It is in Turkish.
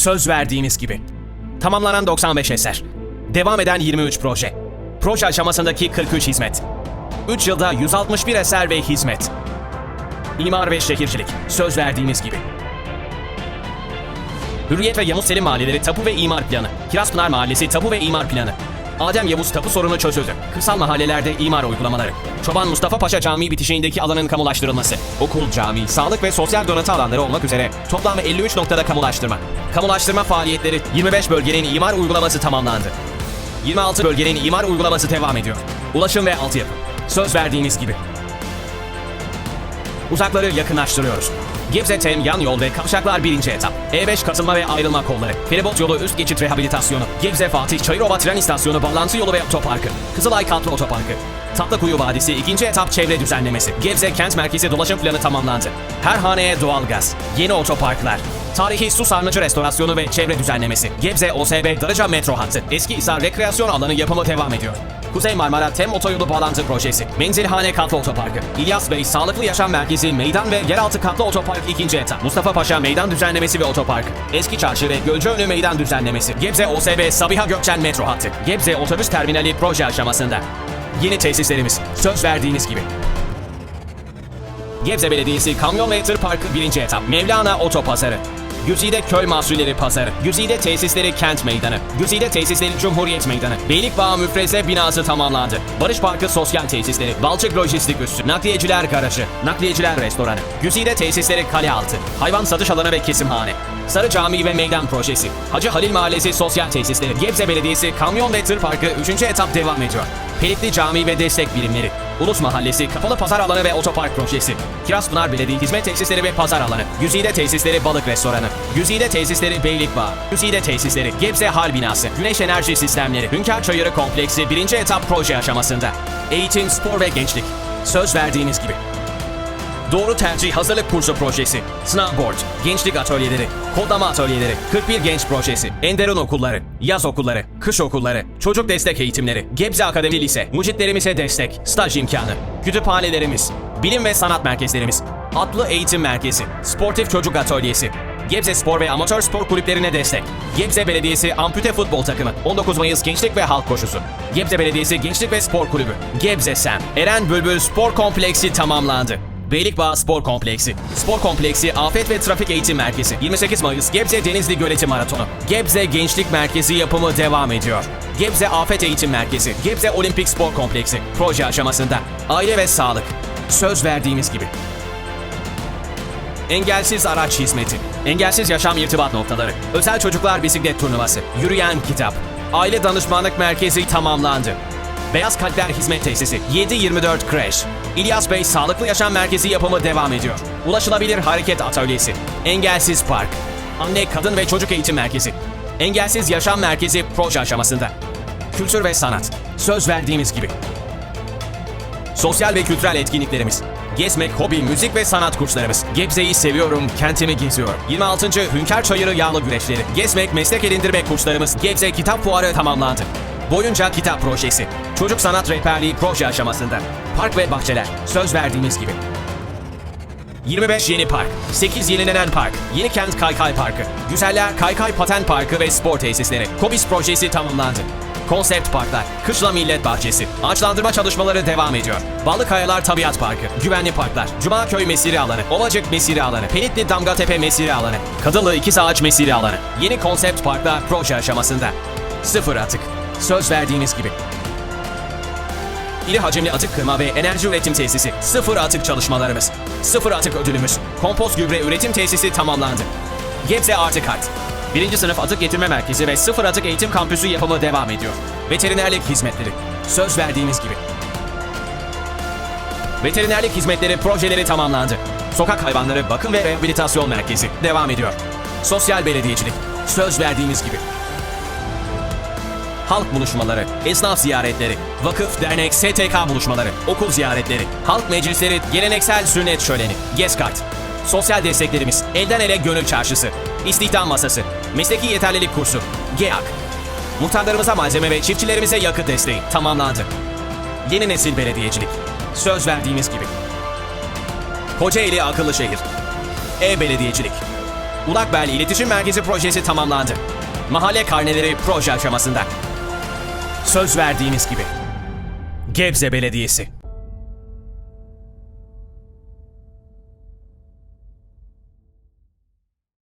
Söz verdiğimiz gibi. Tamamlanan 95 eser. Devam eden 23 proje. Proje aşamasındaki 43 hizmet. 3 yılda 161 eser ve hizmet. İmar ve şehircilik. Söz verdiğimiz gibi. Hürriyet ve Yavuz Selim Mahalleleri Tapu ve İmar Planı. Kirazpınar Mahallesi Tapu ve İmar Planı. Adem Yavuz tapu sorunu çözüldü. Kırsal mahallelerde imar uygulamaları. Çoban Mustafa Paşa Camii bitişiğindeki alanın kamulaştırılması. Okul, cami, sağlık ve sosyal donatı alanları olmak üzere toplam 53 noktada kamulaştırma. Kamulaştırma faaliyetleri 25 bölgenin imar uygulaması tamamlandı. 26 bölgenin imar uygulaması devam ediyor. Ulaşım ve altyapı. Söz verdiğimiz gibi. Uzakları yakınlaştırıyoruz. Gebze Tem yan yol ve kavşaklar birinci etap. E5 katılma ve ayrılma kolları. Feribot yolu üst geçit rehabilitasyonu. Gebze Fatih Çayırova tren istasyonu bağlantı yolu ve otoparkı. Kızılay Katlı Otoparkı. Tatlıkuyu Vadisi ikinci etap çevre düzenlemesi. Gebze kent merkezi dolaşım planı tamamlandı. Her haneye doğalgaz. Yeni otoparklar. Tarihi Su Sarnıcı restorasyonu ve çevre düzenlemesi. Gebze OSB Darıca metro hattı. Eski Hisar rekreasyon alanı yapımı devam ediyor. Kuzey Marmara Tem Otoyolu Bağlantı Projesi, Menzilhane Katlı Otoparkı, İlyas Bey Sağlıklı Yaşam Merkezi Meydan ve Yeraltı Katlı Otopark 2. etap, Mustafa Paşa Meydan Düzenlemesi ve Otoparkı, Eski Çarşı ve Gölceönü Meydan Düzenlemesi, Gebze OSB Sabiha Gökçen Metro Hattı, Gebze Otobüs Terminali proje aşamasında. Yeni tesislerimiz, söz verdiğiniz gibi. Gebze Belediyesi Kamyon ve Tır Parkı 1. etap, Mevlana Otopazarı, Güzide Köy Mahsulleri Pazarı, Güzide Tesisleri Kent Meydanı, Güzide Tesisleri Cumhuriyet Meydanı, Beylikbağ Müfreze binası tamamlandı. Barış Parkı Sosyal Tesisleri, Balçık Lojistik Üssü, Nakliyeciler Garajı, Nakliyeciler Restoranı, Güzide Tesisleri Kalealtı, Hayvan Satış Alanı ve Kesimhane, Sarı Cami ve Meydan Projesi, Hacı Halil Mahallesi Sosyal Tesisleri, Gebze Belediyesi Kamyon ve Tır Parkı 3. etap devam ediyor. Pelikli Cami ve Destek Birimleri, Ulus Mahallesi Kapalı Pazar Alanı ve Otopark Projesi, Kirazpınar Belediye Hizmet Tesisleri ve Pazar Alanı, Güzide Tesisleri Balık Restoranı, Güzide Tesisleri Beylikbağ, Güzide Tesisleri Gebze Hal Binası, Güneş Enerji Sistemleri, Hünkar Çayırı Kompleksi 1. etap proje aşamasında. Eğitim, spor ve gençlik. Söz verdiğimiz gibi. Doğru Tercih Hazırlık Kursu Projesi, Sınav Gençlik Atölyeleri, Kodlama Atölyeleri, 41 Genç Projesi, Enderun Okulları, Yaz Okulları, Kış Okulları, Çocuk Destek Eğitimleri, Gebze Akademi Lise, Mucitlerimize destek, staj imkanı, kütüphanelerimiz, bilim ve sanat merkezlerimiz, Atlı Eğitim Merkezi, Sportif Çocuk Atölyesi, Gebze Spor ve Amatör Spor Kulüplerine destek. Gebze Belediyesi Ampute Futbol Takımı 19 Mayıs Gençlik ve Halk Koşusu. Gebze Belediyesi Gençlik ve Spor Kulübü. Gebze Sem. Eren Bülbül Spor Kompleksi tamamlandı. Beylikbağ Spor Kompleksi. Spor Kompleksi Afet ve Trafik Eğitim Merkezi. 28 Mayıs Gebze Denizli Göleti Maratonu. Gebze Gençlik Merkezi yapımı devam ediyor. Gebze Afet Eğitim Merkezi. Gebze Olimpik Spor Kompleksi. Proje aşamasında. Aile ve sağlık. Söz verdiğimiz gibi. Engelsiz araç hizmeti. Engelsiz yaşam irtibat noktaları. Özel çocuklar bisiklet turnuvası. Yürüyen kitap. Aile danışmanlık merkezi tamamlandı. Beyaz Kalpler Hizmet Tesisi 7-24 Crash. İlyas Bey Sağlıklı Yaşam Merkezi yapımı devam ediyor. Ulaşılabilir Hareket Atölyesi. Engelsiz Park. Anne, Kadın ve Çocuk Eğitim Merkezi. Engelsiz Yaşam Merkezi proje aşamasında. Kültür ve sanat. Söz verdiğimiz gibi. Sosyal ve kültürel etkinliklerimiz. Gezmek, hobi, müzik ve sanat kurslarımız. Gebze'yi seviyorum, kentimi geziyorum. 26. Hünkar Çayırı Yağlı Güreşleri. Gezmek, meslek edindirme kurslarımız. Gebze Kitap Fuarı tamamlandı. Boyunca kitap projesi. Çocuk sanat rehberliği proje aşamasında. Park ve bahçeler. Söz verdiğimiz gibi. 25 yeni park, 8 yenilenen park, Yeni Kent Kaykay Parkı, Güzeller Kaykay Paten Parkı ve spor tesisleri, Kobis projesi tamamlandı. Konsept parklar, Kışla Millet Bahçesi, ağaçlandırma çalışmaları devam ediyor. Balıkayalar Tabiat Parkı, Güvenli Parklar, Cumaköy Mesire Alanı, Ovacık Mesire Alanı, Pelitli Damgatepe Mesire Alanı, Kadılı İkiz Ağaç Mesire Alanı, yeni konsept parklar proje aşamasında. Sıfır atık. Söz verdiğiniz gibi. İri hacimli atık kırma ve enerji üretim tesisi. Sıfır atık çalışmalarımız. Sıfır atık ödülümüz. Kompost gübre üretim tesisi tamamlandı. Gebze Artı Kart. Birinci sınıf atık getirme merkezi ve sıfır atık eğitim kampüsü yapımı devam ediyor. Veterinerlik hizmetleri. Söz verdiğimiz gibi. Veterinerlik hizmetleri projeleri tamamlandı. Sokak hayvanları bakım ve rehabilitasyon merkezi devam ediyor. Sosyal belediyecilik. Söz verdiğimiz gibi halk buluşmaları, esnaf ziyaretleri, vakıf, dernek, STK buluşmaları, okul ziyaretleri, halk meclisleri, geleneksel sünnet şöleni, GESKART, sosyal desteklerimiz, elden ele gönül çarşısı, istihdam masası, mesleki yeterlilik kursu, GEAK, muhtarlarımıza malzeme ve çiftçilerimize yakıt desteği tamamlandı. Yeni nesil belediyecilik, söz verdiğimiz gibi. Kocaeli akıllı şehir, e-belediyecilik, Ulakbel İletişim Merkezi projesi tamamlandı. Mahalle karneleri proje aşamasında. Söz verdiğiniz gibi. Gebze Belediyesi.